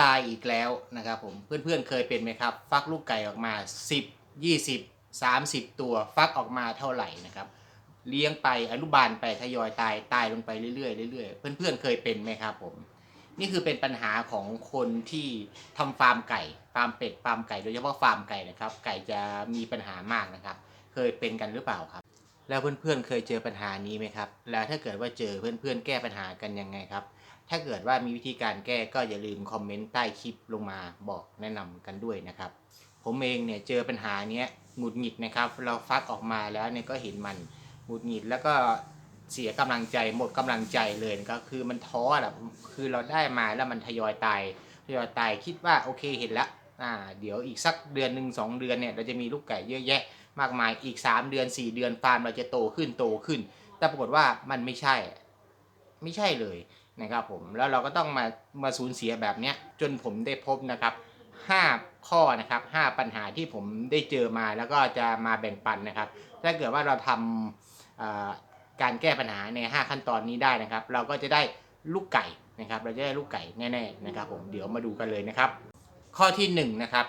ตายอีกแล้วนะครับผมเพื่อนๆเคยเป็นไหมครับ ฟักลูกไก่ออกมา 10 20 30 ตัวฟักออกมาเท่าไหร่นะครับเลี้ยงไปอนุบาลไปทยอยตายตายลงไปเรื่อยๆเรื่อยๆเพื่อนๆเคยเป็นไหมครับผมนี่คือเป็นปัญหาของคนที่ทำฟาร์มไก่ฟาร์มเป็ดฟาร์มไก่โดยเฉพาะฟาร์มไก่นะครับ ไก่จะมีปัญหามากนะครับ เคยเป็นกันหรือเปล่าครับ แล้วเพื่อนๆเคยเจอปัญหานี้ไหมครับ แล้วถ้าเกิดว่าเจอเพื่อนๆแก้ปัญหากันยังไงครับ ถ้าเกิดว่ามีวิธีการแก้ก็อย่าลืมคอมเมนต์ใต้คลิปลงมาบอกแนะนำกันด้วยนะครับ ผมเองเนี่ยเจอปัญหาเนี้ยหงุดหงิดนะครับ เราฟักออกมาแล้วเนี่ยก็เห็นมันหงุดหงิดแล้วก็เสียกำลังใจหมดกำลังใจเลยนะครับคือมันท้อแหละคือเราได้มาแล้วมันทยอยตายทยอยตายคิดว่าโอเคเห็นแล้วอ่าเดี๋ยวอีกสักเดือนหนึ่งสองเดือนเนี่ยเราจะมีลูกไก่เยอะแยะ มากมายอีก 3 เดือน 4 เดือนฟาร์มเราจะโตขึ้นโตขึ้น แต่ปรากฏว่ามันไม่ใช่ ไม่ใช่เลยนะครับผมแล้วเราก็ต้องมามาสูญเสียแบบเนี้ยจนผมได้พบนะครับ 5 ข้อนะครับ 5 ปัญหาที่ผมได้เจอมาแล้วก็จะมาแบ่งปันนะครับ ถ้าเกิดว่าเราทำการแก้ปัญหาใน 5 ขั้นตอนนี้ได้นะครับ เราก็จะได้ลูกไก่นะครับ เราจะได้ลูกไก่แน่ๆนะครับ ผมเดี๋ยวมาดูกันเลยนะครับ ข้อที่1นงนะครับ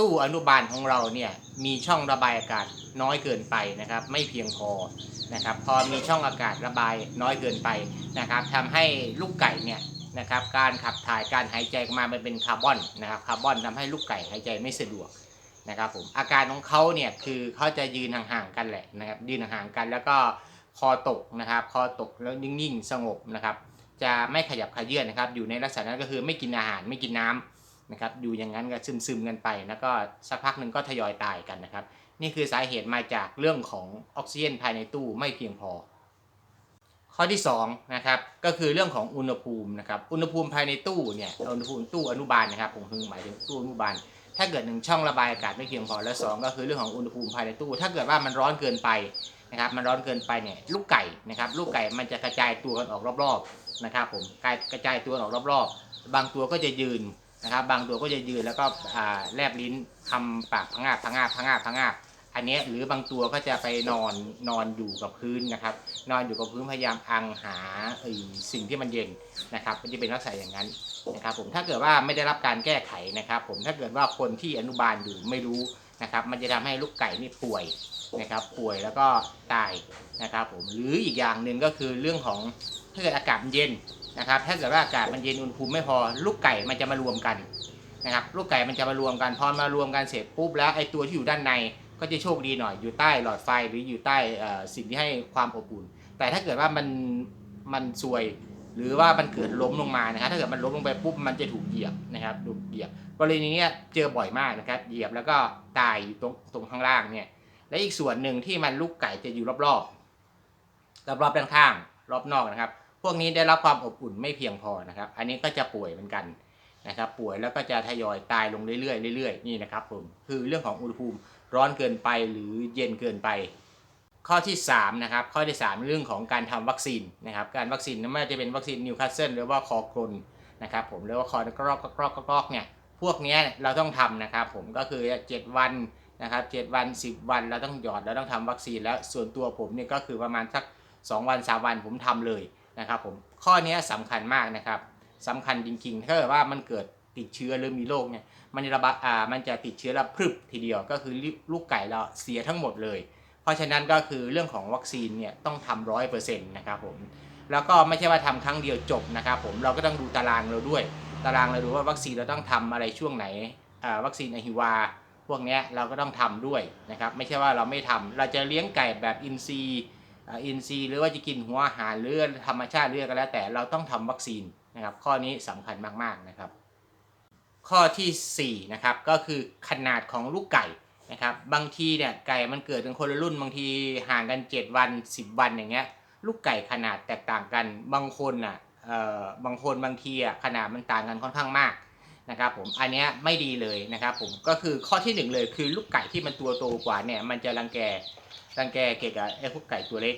ตู้อนุบาลของเราเนี่ยมีช่องระบายอากาศน้อยเกินไปนะครับไม่เพียงพอนะครับพอมีช่องอากาศระบายน้อยเกินไปนะครับทำให้ลูกไก่เนี่ยนะครับการขับถ่ายการหายใจมามันเป็นคาร์บอนนะครับคาร์บอนทำให้ลูกไก่หายใจไม่สะดวกนะครับผมอาการของเขาเนี่ยคือเขาจะยืนห่างๆกันแหละนะครับยืนห่างๆกันแล้วก็คอตกนะครับคอตกแล้วนิ่งๆสงบนะครับจะไม่ขยับขยื่นนะครับอยู่ในลักษณะนั้นก็คือไม่กินอาหารไม่กินน้ำ นะครับอยู่อย่างนั้นก็ซึมๆกันไป แล้วก็สักพักหนึ่งก็ทยอยตายกันนะครับ นี่คือสาเหตุมาจากเรื่องของออกซิเจนภายในตู้ไม่เพียงพอ ข้อที่2นะครับก็คือเรื่องของอุณหภูมินะครับอุณหภูมิภายในตู้เนี่ยอุณหภูมิตู้อนุบาลนะครับผมคือหมายถึงตู้อนุบาล ถ้าเกิดหนึ่งช่องระบายอากาศไม่เพียงพอแล้วสองก็คือเรื่องของอุณหภูมิภายในตู้ ถ้าเกิดว่ามันร้อนเกินไปนะครับมันร้อนเกินไปเนี่ยลูกไก่นะครับลูกไก่มันจะกระจายตัวกันออกรอบๆนะครับผมกระจายตัวออกรอบๆ บางตัวก็จะยืน นะครับ บางตัวก็จะยืนแล้วก็แลบลิ้นทำปากพังาบพังาบพังาบพังาบอันนี้หรือบางตัวก็จะไปนอนนอนอยู่กับพื้นนะครับ นอนอยู่กับพื้นพยายามอังหาสิ่งที่มันเย็นนะครับมันจะเป็นลักษณะอย่างนั้นนะครับ ผมถ้าเกิดว่าไม่ได้รับการแก้ไขนะครับ ผมถ้าเกิดว่าคนที่อนุบาลอยู่ไม่รู้นะครับ มันจะทำให้ลูกไก่นี่ป่วยนะครับ ป่วยแล้วก็ตายนะครับ ผมหรืออีกอย่างหนึ่งก็คือเรื่องของถ้าเกิดอากาศมันเย็น นะครับ ถ้าเกิดว่าอากาศมันเย็นอุณหภูมิไม่พอ ลูกไก่มันจะมารวมกันนะครับ ลูกไก่มันจะมารวมกันพอมารวมกันเสร็จปุ๊บแล้วไอ้ตัวที่อยู่ด้านในก็จะโชคดีหน่อยอยู่ใต้หลอดไฟหรืออยู่ใต้สิ่งที่ให้ความอบอุ่น แต่ถ้าเกิดว่ามันมันซวยหรือว่ามันเกิดล้มลงมานะครับถ้าเกิดมันล้มลงไปปุ๊บมันจะถูกเหยียบนะครับถูกเหยียบกรณีนี้เจอบ่อยมากนะครับ เหยียบแล้วก็ตายอยู่ตรงตรงข้างล่างเนี่ย และอีกส่วนหนึ่งที่มันลูกไก่จะอยู่รอบๆรอบๆด้านข้างรอบนอกนะครับ พวกนี้ได้รับความอบอุ่นไม่เพียงพอนะครับ อันนี้ก็จะป่วยเหมือนกันนะครับ ป่วยแล้วก็จะทยอยตายลงเรื่อยๆเรื่อยๆนี่นะครับผมคือเรื่องของอุณหภูมิร้อนเกินไปหรือเย็นเกินไป ข้อที่3นะครับข้อที่ 3 เรื่องของการทำวัคซีนนะครับ การวัคซีนไม่ว่าจะเป็นวัคซีนนิวคาสเซิลหรือว่าคอกรนนะครับ ผมหรือว่าคอกรอกกรอกกรอกเนี่ยพวกนี้เราต้องทำนะครับ ผมก็คือ 7 วันนะครับ7วัน 10 วันเราต้องหยอดเราต้องทำวัคซีนแล้วส่วนตัวผมเนี่ยก็คือประมาณสัก 2 วัน3วันผมทำเลย นะครับผมข้อนี้สำคัญมากนะครับสำคัญจริงๆถ้าเกิดว่ามันเกิดติดเชื้อหรือมีโรคเนี่ยมันจะระบาดอ่ามันจะติดเชื้อแล้วพรึบทีเดียวก็คือลูกไก่เราเสียทั้งหมดเลย เพราะฉะนั้นก็คือเรื่องของวัคซีนเนี่ยต้องทำร้อยเปอร์เซ็นต์นะครับผมแล้วก็ไม่ใช่ว่าทำครั้งเดียวจบนะครับผมเราก็ต้องดูตารางเราด้วย ตารางเราดูว่าวัคซีนเราต้องทำอะไรช่วงไหนอ่าวัคซีนอหิวา พวกเนี้ยเราก็ต้องทำด้วยนะครับไม่ใช่ว่าเราไม่ทำเราจะเลี้ยงไก่แบบอินทรีย์ อินทรีย์หรือว่าจะกินหัวอาหารหรือธรรมชาติเรือก็แล้วแต่เราต้องทำวัคซีนนะครับ ข้อนี้สำคัญมากๆนะครับ ข้อที่4นะครับก็คือขนาดของลูกไก่นะครับ บางทีเนี่ยไก่มันเกิดเป็นคนละรุ่นบางทีห่างกัน 7 วัน 10 วันอย่างเงี้ยลูกไก่ขนาดแตกต่างกันบางคนอะเอ่อบางคนบางทีอะขนาดมันต่างกันค่อนข้างมากนะครับผมอันเนี้ยไม่ดีเลยนะครับผมก็คือข้อที่หนึ่งเลยคือลูกไก่ที่มันตัวโตกว่าเนี่ยมันจะรังแก รังแกเกี่ยวกับไอ้พวกไก่ตัวเล็ก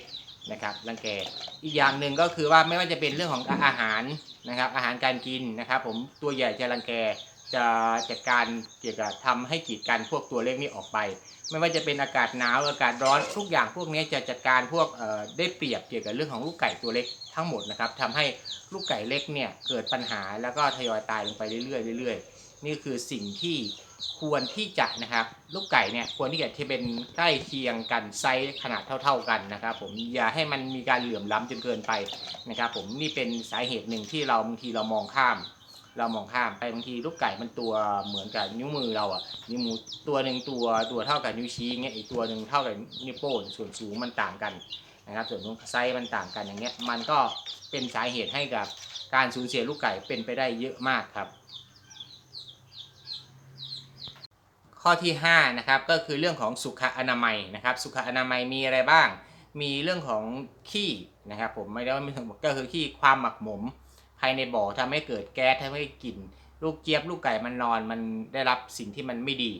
นะครับรังแกอีกอย่างหนึ่งก็คือว่าไม่ว่าจะเป็นเรื่องของอาหารนะครับอาหารการกินนะครับผมตัวใหญ่จะรังแก จะจัดการเกี่ยวกับทำให้กีดกันพวกตัวเล็กนี้ออกไป ไม่ว่าจะเป็นอากาศหนาวอากาศร้อนทุกอย่างพวกนี้จะจัดการพวกได้เปรียบเกี่ยวกับเรื่องของลูกไก่ตัวเล็กทั้งหมดนะครับทำให้ลูกไก่เล็กเนี่ยเกิดปัญหาแล้วก็ทยอยตายลงไปเรื่อยๆเรื่อยๆ นี่คือสิ่งที่ควรที่จะนะครับลูกไก่เนี่ยควรที่จะที่เป็นใกล้เคียงกันไซส์ขนาดเท่า ๆกันนะครับ ผมอย่าให้มันมีการเหลื่อมล้ำจนเกินไปนะครับ ผมนี่เป็นสาเหตุหนึ่งที่เราบางทีเรามองข้าม เรามองข้ามไปบางทีลูกไก่มันตัวเหมือนกับนิ้วมือเราอะนิ้วมือตัวหนึ่งตัวตัวเท่ากับนิ้วชี้เงี้ยอีกตัวหนึ่งเท่ากับนิ้วโป้งส่วนสูงมันต่างกันนะครับ ส่วนไซส์มันต่างกันอย่างเงี้ยมันก็เป็นสาเหตุให้กับการสูญเสียลูกไก่เป็นไปได้เยอะมากครับ ข้อที่5นะครับก็คือเรื่องของสุขอนามัยนะครับ สุขอนามัยมีอะไรบ้าง มีเรื่องของขี้นะครับผมไม่ได้ว่าไม่ถึงก็คือขี้ความหมักหมมายในบ่อทำให้เกิดแก๊สทำให้กลิ่นลูกเจี๊ยบลูกไก่มันนอนมันได้รับสิ่งที่มันไม่ดี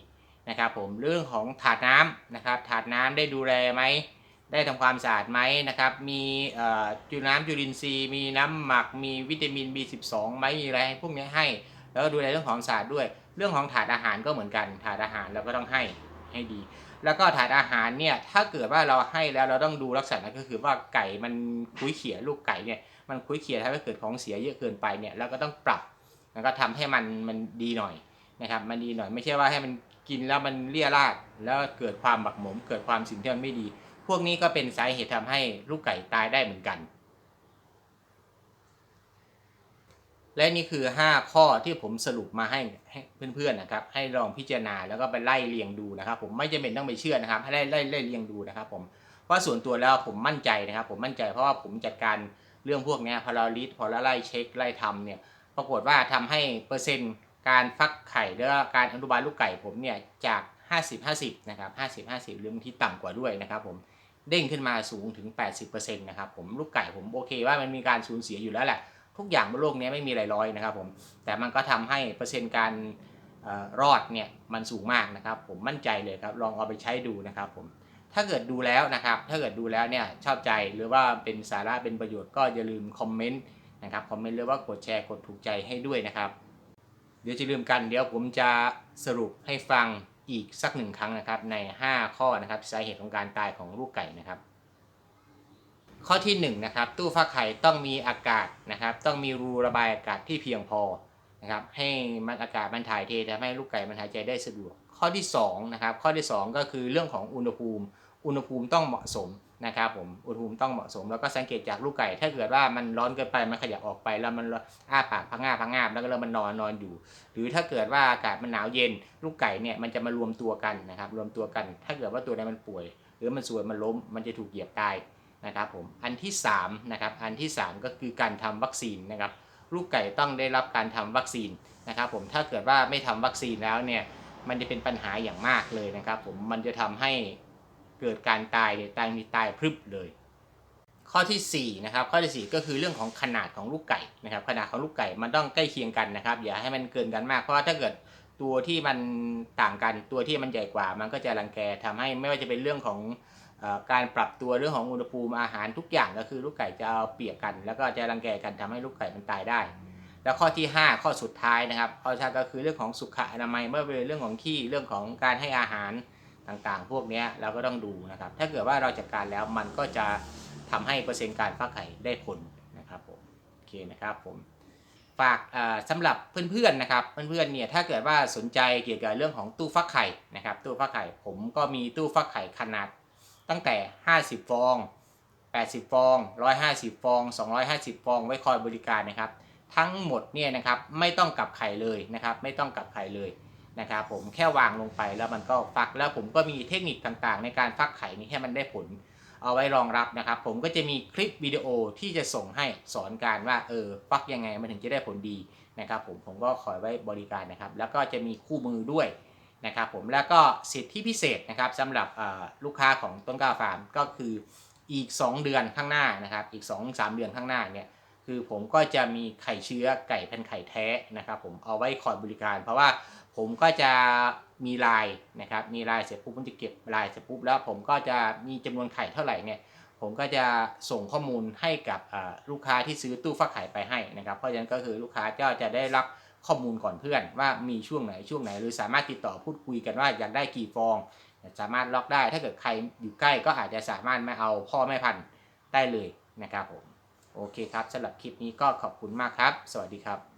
นะครับผมเรื่องของถาดน้ำนะครับถาดน้ำได้ดูแลไหมได้ทำความสะอาดไหมนะครับมีจุน้ำจุลินทรีย์มีน้ำหมักมีวิตามิน B12 ไหมมีอะไรพวกนี้ให้ แล้วก็ดูแลเรื่องของสะอาดด้วย เรื่องของถาดอาหารก็เหมือนกันถาดอาหารเราก็ต้องให้ให้ดี แล้วก็ถาดอาหารเนี่ยถ้าเกิดว่าเราให้แล้วเราต้องดูลักษณะก็คือว่าไก่มันคุ้ยเขี่ยลูกไก่เนี่ย มันคุ้ยเขี่ยทำให้เกิดของเสียเยอะเกินไปเนี่ยเราก็ต้องปรับแล้วก็ทำให้มันมันดีหน่อยนะครับ มันดีหน่อยไม่ใช่ว่าให้มันกินแล้วมันเลี่ยราดแล้วเกิดความหมักหมม เกิดความสิ่งที่มันไม่ดี พวกนี้ก็เป็นสาเหตุทำให้ลูกไก่ตายได้เหมือนกัน และนี่คือ 5 ข้อที่ผมสรุปมาให้ให้เพื่อนๆนะครับ ให้ลองพิจารณาแล้วก็ไปไล่เรียงดูนะครับ ผมไม่จำเป็นต้องไปเชื่อนะครับ ให้ไล่ไล่ไล่เรียงดูนะครับ ผมเพราะส่วนตัวแล้วผมมั่นใจนะครับ ผมมั่นใจเพราะว่าผมจัดการ เรื่องพวกนี้พอเราลิสพอเราไล่เช็คไล่ทำเนี่ยปรากฏว่าทำให้เปอร์เซ็นต์การฟักไข่หรือว่าการอนุบาลลูกไก่ผมเนี่ยจาก 50 50 นะครับ 50 50 หรือบางทีต่ำกว่าด้วยนะครับผมเด้งขึ้นมาสูงถึง 80%นะครับผมลูกไก่ผมโอเคว่ามันมีการสูญเสียอยู่แล้วแหละ ทุกอย่างบนโลกนี้ไม่มีอะไรร้อยนะครับผมแต่มันก็ทำให้เปอร์เซ็นต์การออรอดเนี่ยมันสูงมากนะครับ ผมมั่นใจเลยครับลองเอาไปใช้ดูนะครับผม ถ้าเกิดดูแล้วนะครับ ถ้าเกิดดูแล้วเนี่ยชอบใจหรือว่าเป็นสาระเป็นประโยชน์ก็อย่าลืมคอมเมนต์นะครับคอมเมนต์หรือว่ากดแชร์กดถูกใจให้ด้วยนะครับ เดี๋ยวจะลืมกันเดี๋ยวผมจะสรุปให้ฟังอีกสักหนึ่งครั้งนะครับใน 5 ข้อนะครับสาเหตุของการตายของลูกไก่นะครับ ข้อที่1นงนะครับตู้ฟักไข่ต้องมีอากาศนะครับ ต้องมีรูระบายอากาศที่เพียงพอนะครับให้มันอากาศมันถ่ายเททำให้ลูกไก่มันหายใจได้สะดวก ข้อที่2นะครับข้อที่ 2 ก็คือเรื่องของอุณหภูมิ อุณหภูมิต้องเหมาะสมนะครับผมอุณหภูมิต้องเหมาะสม แล้วก็สังเกตจากลูกไก่ ถ้าเกิดว่ามันร้อนเกินไปมันขยับออกไปแล้วมันอ้าปากพังงาพังงาแล้วก็แล้วมันนอนนอนอยู่ หรือถ้าเกิดว่าอากาศมันหนาวเย็น ลูกไก่เนี่ยมันจะมารวมตัวกันนะครับรวมตัวกัน ถ้าเกิดว่าตัวใดมันป่วย หรือมันสวยมันล้มมันจะถูกเหยียบตายนะครับผมอันที่3นะครับอันที่ 3 ก็คือการทำวัคซีนนะครับลูกไก่ต้องได้รับการทำวัคซีนนะครับผมถ้าเกิดว่าไม่ทำวัคซีนแล้วเนี่ยมันจะเป็นปัญหาอย่างมากเลยนะครับผมมันจะทำให้ เกิดการตายเลยตายมีตายพรึบเลย ข้อที่4นะครับข้อที่4ก็คือเรื่องของขนาดของลูกไก่นะครับขนาดของลูกไก่มันต้องใกล้เคียงกันนะครับ อย่าให้มันเกินกันมากเพราะว่าถ้าเกิดตัวที่มันต่างกันตัวที่มันใหญ่กว่า มันก็จะรังแกทำให้ไม่ว่าจะเป็นเรื่องของอการปรับตัวเรื่องของอุณหภูมิอาหารทุกอย่างก็คือลูกไก่จะเอาเปรียบกัน แล้วก็จะรังแกกันทำให้ลูกไก่มันตายได้ แล้วข้อที่ 5 ข้อสุดท้ายนะครับข้อท้ายก็คือเรื่องของสุขอนามัยเมื่อเป็นเรื่องของขี้เรื่องของการให้อาหาร ต่างๆ พวกนี้เราก็ต้องดูนะครับ ถ้าเกิดว่าเราจัดการแล้วมันก็จะทำให้เปอร์เซ็นต์การฟักไข่ได้ผลนะครับผมโอเคนะครับผมฝากเอ่อสำหรับเพื่อนๆนะครับเพื่อนๆเนี่ยถ้าเกิดว่าสนใจเกี่ยวกับเรื่องของตู้ฟักไข่นะครับ ตู้ฟักไข่ผมก็มีตู้ฟักไข่ขนาดตั้งแต่ 50 ฟอง 80 ฟอง 150 ฟอง 250 ฟอง ไว้คอยบริการนะครับ ทั้งหมดเนี่ยนะครับไม่ต้องกลับไข่เลยนะครับ ไม่ต้องกลับไข่เลย นะครับผมแค่วางลงไปแล้วมันก็ฟักแล้วผมก็มีเทคนิคต่างๆ ในการฟักไข่นี้ให้มันได้ผล เอาไว้รองรับนะครับ ผมก็จะมีคลิปวิดีโอที่จะส่งให้สอนการว่าเออฟักยังไงมันถึงจะได้ผลดีนะครับ ผมผมก็คอยไว้บริการนะครับ แล้วก็จะมีคู่มือด้วยนะครับ ผมแล้วก็สิทธิพิเศษนะครับสำหรับลูกค้าของต้นกล้าฟาร์มก็คืออีก 2 เดือนข้างหน้านะครับ อีก 2-3 เดือนข้างหน้าเนี่ยคือผมก็จะมีไข่เชื้อไก่พันไข่แท้นะครับ ผมเอาไว้คอยบริการ เพราะว่า ผมก็จะมีลายนะครับมีลายเสร็จปุ๊บผมจะเก็บลายเสร็จปุ๊บแล้วผมก็จะมีจำนวนไข่เท่าไหร่เนี่ยผมก็จะส่งข้อมูลให้กับลูกค้าที่ซื้อตู้ฟักไข่ไปให้นะครับ เพราะฉะนั้นก็คือลูกค้าก็จะได้รับข้อมูลก่อนเพื่อน ว่ามีช่วงไหนช่วงไหน หรือสามารถติดต่อพูดคุยกันว่าอยากได้กี่ฟอง สามารถล็อกได้ถ้าเกิดใครอยู่ใกล้ก็อาจจะสามารถมาเอาพ่อแม่พันธุ์ได้เลยนะครับผมโอเคครับสำหรับคลิปนี้ก็ขอบคุณมากครับ สวัสดีครับ